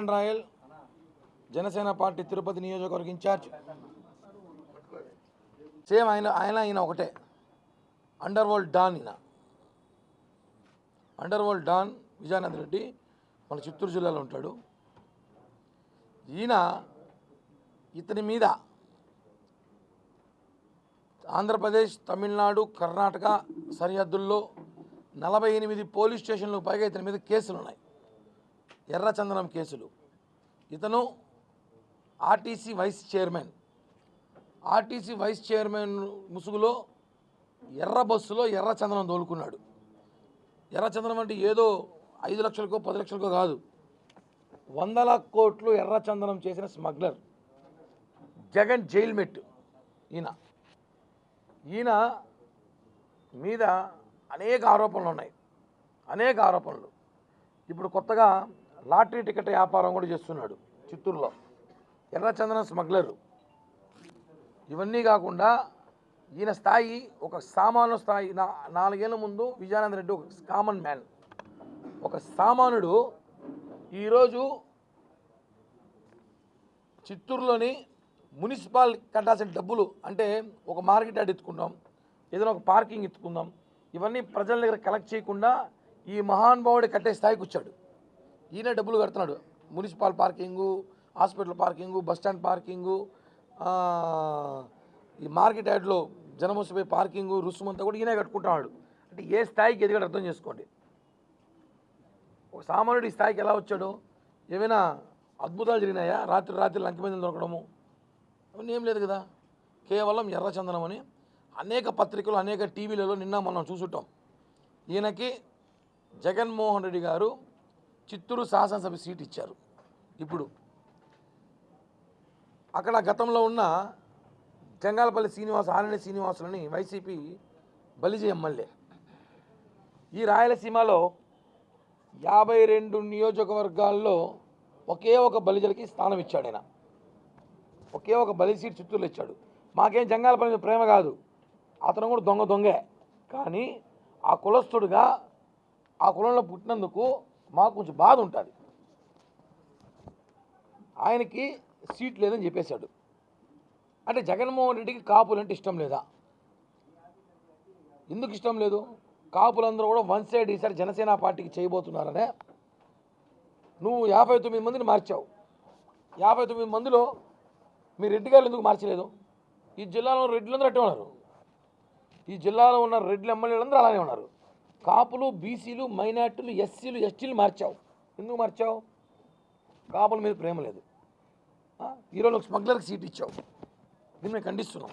Kiran Royal Janasena party Tirupati నియోజకవర్గ incharge. Same ఆయన ఆయన ఈయన ఒకటే. అండర్ వరల్డ్ డాన్ ఈయన. Underworld don Vijayananda Reddy మన చిత్తూరు జిల్లాలో ఉంటాడు. ఈయన ఇతని మీద ఆంధ్రప్రదేశ్ తమిళనాడు కర్ణాటక సరిహద్దుల్లో నలభై ఎనిమిది పోలీస్ స్టేషన్లకు పైగా ఇతని మీద కేసులు ఉన్నాయి ఎర్రచందనం కేసులు. ఇతను RTC vice chairman. RTC vice chairman ముసుగులో ఎర్ర బస్సులో ఎర్రచందనం తోలుకున్నాడు. ఎర్రచందనం అంటే ఏదో ఐదు లక్షలకో పది లక్షలకో కాదు. వందల కోట్లు ఎర్రచందనం చేసిన స్మగ్లర్. జగన్ జైల్ మెట్టు. ఈయన. ఈయన మీద అనేక ఆరోపణలు ఉన్నాయి. అనేక ఆరోపణలు. ఇప్పుడు కొత్తగా లాటరీ టికెట్ వ్యాపారం కూడా చేస్తున్నాడు చిత్తూరులో. ఎర్రచందనం స్మగ్లరు. ఇవన్నీ కాకుండా ఈయన స్థాయి ఒక సామాన్య స్థాయి. నా నాలుగేళ్ళ ముందు విజయానంద రెడ్డి ఒక కామన్ మ్యాన్ ఒక సామాన్యుడు ఈరోజు చిత్తూరులోని మున్సిపాల్ కట్టాల్సిన డబ్బులు అంటే ఒక మార్కెట్ యార్డ్ ఎత్తుకుందాం ఏదైనా ఒక పార్కింగ్ ఎత్తుకుందాం ఇవన్నీ ప్రజల దగ్గర కలెక్ట్ చేయకుండా ఈ మహానుభావుడు కట్టే స్థాయికి వచ్చాడు. ఈయన డబ్బులు కడుతున్నాడు. Municipal parking hospital parking bus stand parking ఈ మార్కెట్ యార్డ్లో జనమోసిపోయి వస్తే పార్కింగు రుసుమంతా కూడా ఈయనే కట్టుకుంటున్నాడు. అంటే ఏ స్థాయికి ఎదిగాడు అర్థం చేసుకోండి. ఒక సామాన్యుడు ఈ స్థాయికి ఎలా వచ్చాడు ఏమైనా అద్భుతాలు జరిగినాయా? రాత్రి రాత్రి లంక మీద దొరకడము. అవన్నీ ఏం లేదు కదా. కేవలం ఎర్రచందనం అని అనేక పత్రికలు అనేక టీవీలలో నిన్న మనం చూసుంటాం. ఈయనకి జగన్మోహన్ రెడ్డి గారు చిత్తూరు శాసనసభ సీట్ ఇచ్చారు. ఇప్పుడు అక్కడ గతంలో ఉన్న చెంగాలపల్లి శ్రీనివాస్ ఆరణి శ్రీనివాసులని వైసీపీ బలిజీ ఎమ్మెల్యే. ఈ రాయలసీమలో యాభై రెండు నియోజకవర్గాల్లో ఒకే ఒక బలిజలకి స్థానం ఇచ్చాడు ఆయన. ఒకే ఒక బలి సీట్ చిత్తూరులో ఇచ్చాడు. మాకేం జంగాలపల్లి ప్రేమ కాదు. అతను కూడా దొంగ దొంగే. కానీ ఆ కులస్తుడుగా ఆ కులంలో పుట్టినందుకు మాకు కొంచెం బాధ ఉంటుంది. ఆయనకి సీట్ లేదని చెప్పేశాడు. అంటే జగన్మోహన్ రెడ్డికి కాపులు అంటే ఇష్టం లేదా? ఎందుకు ఇష్టం లేదు? కాపులందరూ కూడా వన్ సైడ్ ఈసారి జనసేన పార్టీకి చేయబోతున్నారనే. నువ్వు యాభై తొమ్మిది మందిని మార్చావు. యాభై తొమ్మిది మందిలో మీ రెడ్డి గారు ఎందుకు మార్చలేదు? ఈ జిల్లాలో రెడ్లందరూ అట్టే ఉన్నారు. ఈ జిల్లాలో ఉన్న రెడ్లు ఎమ్మెల్యేలందరూ అలానే ఉన్నారు. కాపులు బీసీలు మైనార్టీలు ఎస్సీలు ఎస్టీలు మార్చావు. ఎందుకు మార్చావు? కాపుల మీద ప్రేమ లేదు. ఈరోజు ఒక స్మగ్లర్కి సీట్ ఇచ్చావు. దీన్ని మేము ఖండిస్తున్నాం.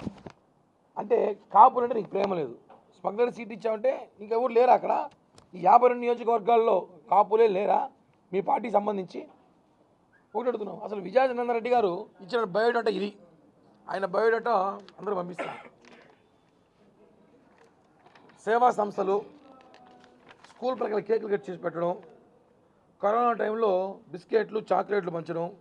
అంటే కాపులు అంటే నీకు ప్రేమ లేదు. స్మగ్లర్ సీట్ ఇచ్చావంటే ఇంకెవరు లేరా అక్కడ? ఈ యాభై రెండు నియోజకవర్గాల్లో కాపులే లేరా? మీ పార్టీకి సంబంధించి. ఒకటి అడుగుతున్నాం. అసలు విజయానంద రెడ్డి గారు ఇచ్చిన బయోడేటా ఇది. ఆయన బయోడేటా అందరూ పంపిస్తారు. సేవా సంస్థలు స్కూల్ ప్రకారం కేకులు కట్ చేసి పెట్టడం కరోనా టైంలో బిస్కెట్లు చాక్లెట్లు పంచడం.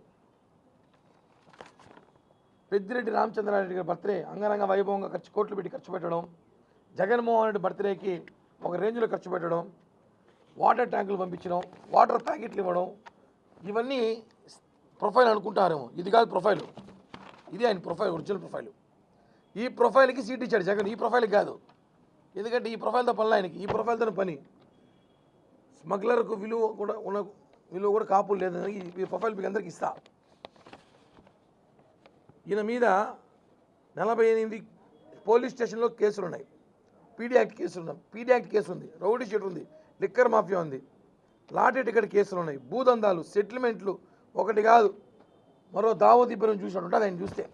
పెద్దిరెడ్డి రామచంద్రారెడ్డి గారి బర్త్డే అంగరంగ వైభవంగా ఖర్చు కోట్లు పెట్టి ఖర్చు పెట్టడం. జగన్మోహన్ రెడ్డి బర్త్డేకి ఒక రేంజ్లో ఖర్చు పెట్టడం. వాటర్ ట్యాంకులు పంపించడం వాటర్ ప్యాకెట్లు ఇవ్వడం. ఇవన్నీ ప్రొఫైల్ అనుకుంటారేమో. ఇది కాదు ప్రొఫైల్. ఇది ఆయన ప్రొఫైల్ ఒరిజినల్ ప్రొఫైల్. ఈ ప్రొఫైల్కి సీట్ ఇచ్చాడు జగన్. ఈ ప్రొఫైల్కి కాదు. ఎందుకంటే ఈ ప్రొఫైల్తో పనులు ఆయనకి. ఈ ప్రొఫైల్తో పని. స్మగ్లర్కు విలువ కూడా ఉన్న విలువ కూడా కాపులు లేదని ఈ- ప్రొఫైల్ మీకు అందరికి ఇస్తా. ఈయన మీద నలభై ఎనిమిది పోలీస్ స్టేషన్లో కేసులు ఉన్నాయి పీడీ యాక్ట్ కేసులు ఉన్నాయి. పీడీ యాక్ట్ కేసు ఉంది. రౌడీ షీట్ ఉంది. లిక్కర్ మాఫియా ఉంది. లాటరీ టికెట్ కేసులు ఉన్నాయి. భూదందాలు సెటిల్మెంట్లు ఒకటి కాదు. మరో దావోద్ ఇబ్బంది చూసినట్టు ఉంటుంది ఆయన చూస్తే.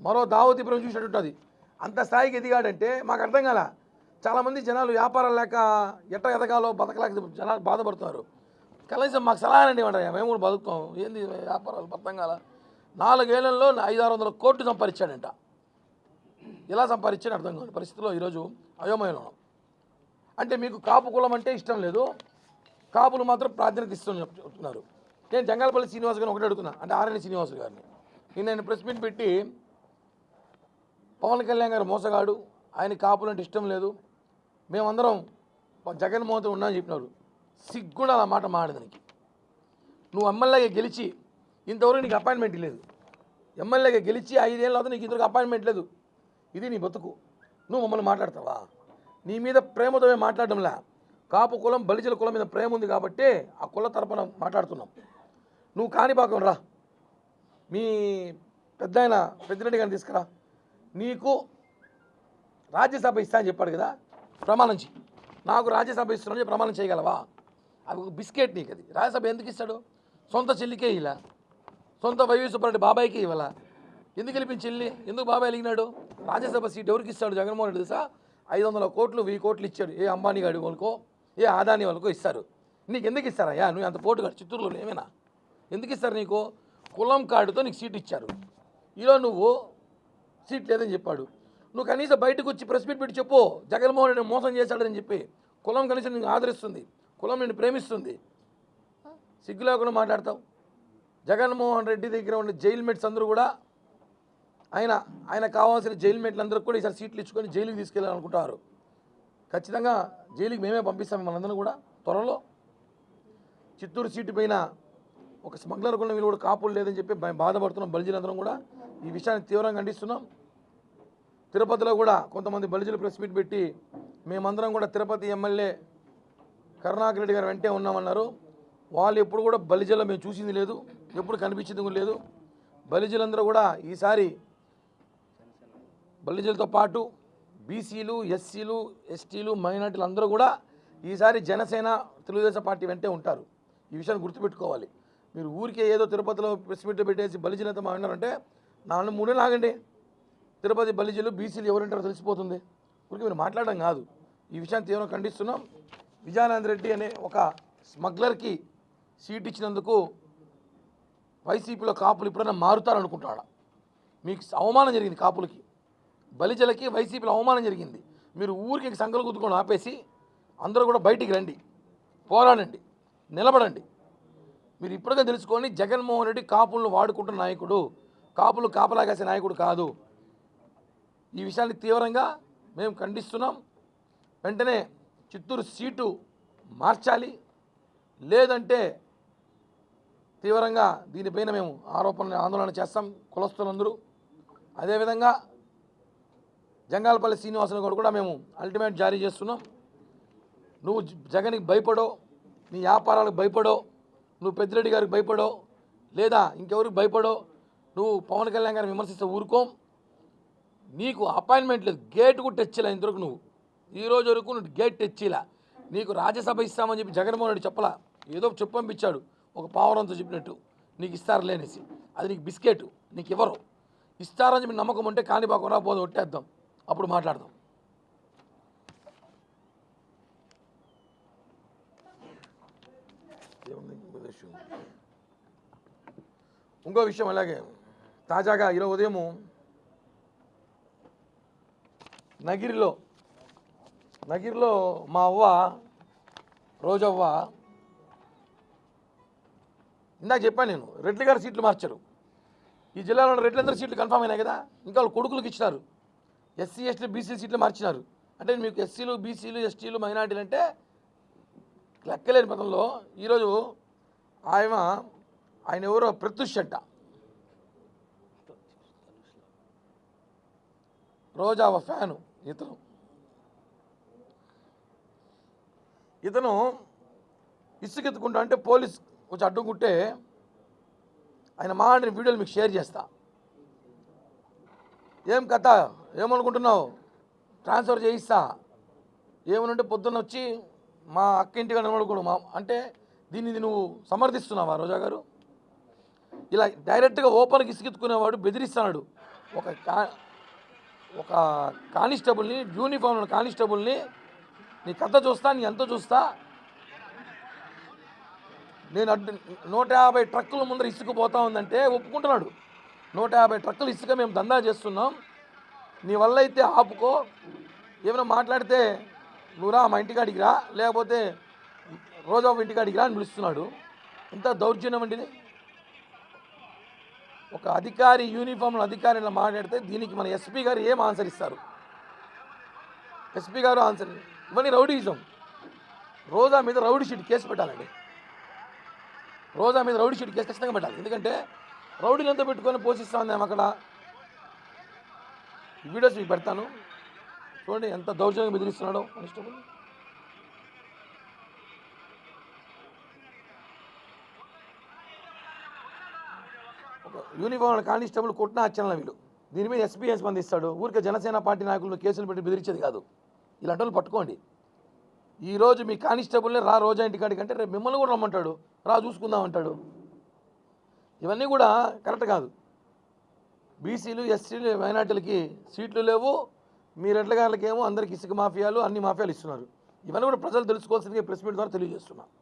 మరో దావోద్ ఇబ్బంది చూసినట్టు ఉంటుంది. అంత స్థాయికి ఎదిగాడంటే మాకు అర్థం కాలా? చాలామంది జనాలు వ్యాపారం లేక ఎట్ట ఎదగాలో బతకలేక జనాలు బాధపడుతున్నారు. కనీసం మాకు సలహా అండి మేము కూడా బతుకుతాం. ఏంది వ్యాపారాలు అర్థం కాల నాలుగేళ్ళలో ఐదు ఆరు వందల కోట్లు సంపాదించాడంట. ఎలా సంపాదించాడు అర్థం కాదు. పరిస్థితిలో ఈరోజు అయోమయంలో అంటే మీకు కాపు కులం అంటే ఇష్టం లేదు. కాపులు మాత్రం ప్రాధాన్యత ఇస్తున్నారు చెప్తున్నారు. నేను జంగాలపల్లి శ్రీనివాస్ గారిని ఒకటి అడుగుతున్నా. అంటే ఆర్ఎన్ శ్రీనివాస్ గారిని. నేను నేను ప్రెస్ మీట్ పెట్టి పవన్ కళ్యాణ్ గారు మోసగాడు. ఆయన కాపులు అంటే ఇష్టం లేదు. మేమందరం జగన్మోహన్ ఉన్నామని చెప్పినారు. సిగ్గుండా ఆ మాట మాడదానికి నువ్వు ఎమ్మెల్యేగా గెలిచి ఇంతవరకు నీకు అపాయింట్మెంట్ లేదు. ఎమ్మెల్యేగా గెలిచి ఐదేళ్ళ తర్వాత నీకు ఇంతవరకు అపాయింట్మెంట్ లేదు. ఇది నీ బతుకు. నువ్వు మమ్మల్ని మాట్లాడతావా? నీ మీద ప్రేమతో మేము కాపు కులం బలిజల కులం మీద ప్రేమ ఉంది కాబట్టి ఆ కుల తరపున మాట్లాడుతున్నాం. నువ్వు కాణిపాకం రా. మీ పెద్ద ఆయన పెద్దిరెడ్డి గారిని తీసుకురా. నీకు రాజ్యసభ ఇస్తా అని చెప్పాడు కదా. ప్రమాణం చేయి నాకు రాజ్యసభ ఇస్తున్నాను ప్రమాణం చేయగలవా? అది ఒక బిస్కెట్ నీకు అది రాజ్యసభ ఎందుకు ఇస్తాడు? సొంత చెల్లికే ఇలా సొంత వైవి సుబ్బారెడ్డి బాబాయ్కి ఇవ్వాల? ఎందుకు గెలిపించి చెల్లి? ఎందుకు బాబాయ్ వెలిగినాడు రాజ్యసభ సీట్ ఎవరికి ఇస్తాడు జగన్మోహన్ రెడ్డి తెలుసా? ఐదు వందల కోట్లు వెయ్యి కోట్లు ఇచ్చాడు. ఏ అంబానీ గాడి వాళ్ళకో ఏ ఆదాని వాళ్ళకో ఇస్తారు. నీకు ఎందుకు ఇస్తారయ్యా? నువ్వు అంత పోటుగాడు చిత్తూరులో ఏమైనా? ఎందుకు ఇస్తారు నీకు? కులం కార్డుతో నీకు సీట్ ఇచ్చారు. ఈరోజు నువ్వు సీట్ లేదని చెప్పాడు. నువ్వు కనీసం బయటకు వచ్చి ప్రెస్ మీట్ పెట్టి చెప్పు జగన్మోహన్ రెడ్డి మోసం చేశాడని చెప్పి. కులం కనీసం నిన్ను ఆదరిస్తుంది. కులం నిన్ను ప్రేమిస్తుంది. సిగ్గు లేకుండా మాట్లాడతావు. జగన్మోహన్ రెడ్డి దగ్గర ఉన్న జైల్మేట్స్ అందరూ కూడా ఆయన ఆయన కావాల్సిన జైల్మేట్లు అందరూ కూడా ఈసారి సీట్లు ఇచ్చుకొని జైలుకి తీసుకెళ్ళాలనుకుంటారు. ఖచ్చితంగా జైలుకి మేమే పంపిస్తాం మనందరం కూడా త్వరలో. చిత్తూరు సీటు పైన ఒక స్మగ్లర్ కూడా వీళ్ళు కూడా కాపులు లేదని చెప్పి బాధపడుతున్నాం. బలిజీలందరం కూడా ఈ విషయాన్ని తీవ్రంగా ఖండిస్తున్నాం. తిరుపతిలో కూడా కొంతమంది బలిజులు ప్రెస్ మీట్ పెట్టి మేమందరం కూడా తిరుపతి ఎమ్మెల్యే కరుణాకర్ రెడ్డి గారు వెంటే ఉన్నామన్నారు. వాళ్ళు ఎప్పుడు కూడా బలిజల మేము చూసింది లేదు ఎప్పుడు కనిపించింది కూడా లేదు. బలిజలందరూ కూడా ఈసారి బలిజలతో పాటు బీసీలు ఎస్సీలు ఎస్టీలు మైనార్టీలు అందరూ కూడా ఈసారి జనసేన తెలుగుదేశం పార్టీ వెంటే ఉంటారు. ఈ విషయాన్ని గుర్తుపెట్టుకోవాలి. మీరు ఊరికే ఏదో తిరుపతిలో ప్రెస్ మీట్ పెట్టేసి బలిజలంతా మా విన్నారంటే నాలుగు మూడేళ్ళు ఆగండి. తిరుపతి బలిజలు బీసీలు ఎవరుంటారో తెలిసిపోతుంది. ఊరికి మీరు మాట్లాడడం కాదు. ఈ విషయాన్ని తీవ్రంగా ఖండిస్తున్నాం. విజయానంద రెడ్డి అనే ఒక స్మగ్లర్కి సీట్ ఇచ్చినందుకు వైసీపీలో కాపులు ఎప్పుడైనా మారుతారనుకుంటాడా మీకు అవమానం జరిగింది కాపులకి. బలిజలకి వైసీపీలో అవమానం జరిగింది. మీరు ఊరికి సంకలు కుదుకొని ఆపేసి అందరూ కూడా బయటికి రండి. పోరాడండి. నిలబడండి. మీరు ఇప్పటికే తెలుసుకొని జగన్మోహన్ రెడ్డి కాపులను వాడుకుంటున్న నాయకుడు కాపులు కాపలాగాసే నాయకుడు కాదు. ఈ విషయాన్ని తీవ్రంగా మేము ఖండిస్తున్నాం. వెంటనే చిత్తూరు సీటు మార్చాలి. లేదంటే తీవ్రంగా దీనిపైన మేము ఆరోపణలు ఆందోళన చేస్తాం కులస్తులందరూ. అదేవిధంగా జంగాలపల్లి శ్రీనివాసుని గారు కూడా మేము అల్టిమేట్ జారీ చేస్తున్నాం. నువ్వు జగన్కి భయపడో నీ వ్యాపారాలకు భయపడో నువ్వు పెద్దిరెడ్డి గారికి భయపడో లేదా ఇంకెవరికి భయపడో నువ్వు పవన్ కళ్యాణ్ గారిని విమర్శిస్తే ఊరుకోం. నీకు అపాయింట్మెంట్ లేదు. గేట్ కూడా తెచ్చిలా ఇంతవరకు నువ్వు. ఈ రోజు వరకు నువ్వు గేట్ తెచ్చిలా నీకు రాజ్యసభ ఇస్తామని చెప్పి జగన్మోహన్ రెడ్డి చెప్పలా. ఏదో చెప్పు పంపించాడు. ఒక పావురంతో చెప్పినట్టు. నీకు ఇస్తారులే అనేసి. అది నీకు బిస్కెట్. నీకు ఇవ్వరు ఇస్తారని చెప్పి నమ్మకం ఉంటే కాణిపాకుండా పోదు ఒట్టేద్దాం. అప్పుడు మాట్లాడదాం. విషయం? ఇంకో విషయం అలాగే. తాజాగా ఈరోజు ఉదయము నగిరిలో నగిరిలో మా అవ్వ రోజవ్వ ఇందాక చెప్పాను నేను రెడ్డి గారి సీట్లు మార్చారు. ఈ జిల్లాలో ఉన్న రెడ్లందరి సీట్లు కన్ఫామ్ అయినాయి కదా ఇంకా వాళ్ళు కొడుకులకు ఇచ్చినారు. ఎస్సీ ఎస్టీ బీసీ సీట్లు మార్చినారు. అంటే మీకు ఎస్సీలు బీసీలు ఎస్టీలు మైనార్టీలు అంటే లెక్కలేని పదంలో ఈరోజు ఆయన ఆయన ఎవరో ప్రత్యుష్ అంట. రోజా ఫ్యాను. ఇతను. ఇతను ఇసుకెత్తుకుంటా అంటే పోలీస్ కొంచెం అడ్డుకుంటే ఆయన మాడిన వీడియోలు మీకు షేర్ చేస్తా. ఏం కథ? ఏమనుకుంటున్నావు? ట్రాన్స్ఫర్ చేయిస్తా. ఏమనంటే పొద్దున్న వచ్చి మా అక్క ఇంటిగా నిలబడకూడదు మా అంటే దీన్ని నువ్వు సమర్థిస్తున్నావా రోజా గారు? ఇలా డైరెక్ట్గా ఓపెన్కి ఇసుకెత్తుకునేవాడు బెదిరిస్తున్నాడు ఒక ఒక కానిస్టేబుల్ని యూనిఫామ్ కానిస్టేబుల్ని నీ కథ చూస్తా నీ ఎంత చూస్తా? నేను అడ్డు నూట యాభై ట్రక్కుల ముందర ఇసుక పోతా ఉందంటే ఒప్పుకుంటున్నాడు. నూట యాభై ట్రక్కులు ఇసుక మేము దందా చేస్తున్నాం. నీ వల్ల అయితే ఆపుకో. ఏమైనా మాట్లాడితే నువ్వురా మా ఇంటికాడికి రా. లేకపోతే రోజా ఇంటికాడికి రా అని పిలుస్తున్నాడు. ఎంత దౌర్జన్యం అండి ఒక అధికారి యూనిఫామ్లో అధికారిలో మాట్లాడితే దీనికి మన ఎస్పీ గారు ఏం ఆన్సర్ ఇస్తారు? ఎస్పీ గారు ఆన్సర్ ఇవన్నీ రౌడీజం. రోజా మీద రౌడీ షీట్ కేసు పెట్టాలండి. రోజా మీద రౌడీ షీట్ కేసు ఖచ్చితంగా పెట్టాలి. ఎందుకంటే రౌడీని ఎంత పెట్టుకొని పోషిస్తా ఉంది అక్కడ? వీడియోస్ మీకు పెడతాను. చూడండి ఎంత దౌర్జన్యం బెదిరిస్తున్నాడో కానిస్టేబుల్ ఒక యూనిఫామ్ కానిస్టేబుల్ కొట్టిన హత్యల వీళ్ళు. దీని మీద ఎస్పీ స్పందిస్తాడు? ఊరికే జనసేన పార్టీ నాయకులను కేసులు పెట్టి బెదిరించేది కాదు. ఇలాంటి వాళ్ళు పట్టుకోండి. ఈరోజు మీ కానిస్టేబుల్ని రా రోజా ఇంటికాడికి అంటే రేపు మిమ్మల్ని కూడా రమ్మంటాడు. రా చూసుకుందాం అంటాడు. ఇవన్నీ కూడా కరెక్ట్ కాదు. బీసీలు ఎస్సీలు మైనార్టీలకి సీట్లు లేవు. మీ రెడ్ల అందరికి ఇసుక మాఫియాలు అన్ని మాఫియాలు ఇస్తున్నారు. ఇవన్నీ కూడా ప్రజలు తెలుసుకోవాల్సిందిగా ప్రెస్ మీట్ ద్వారా తెలియజేస్తున్నాను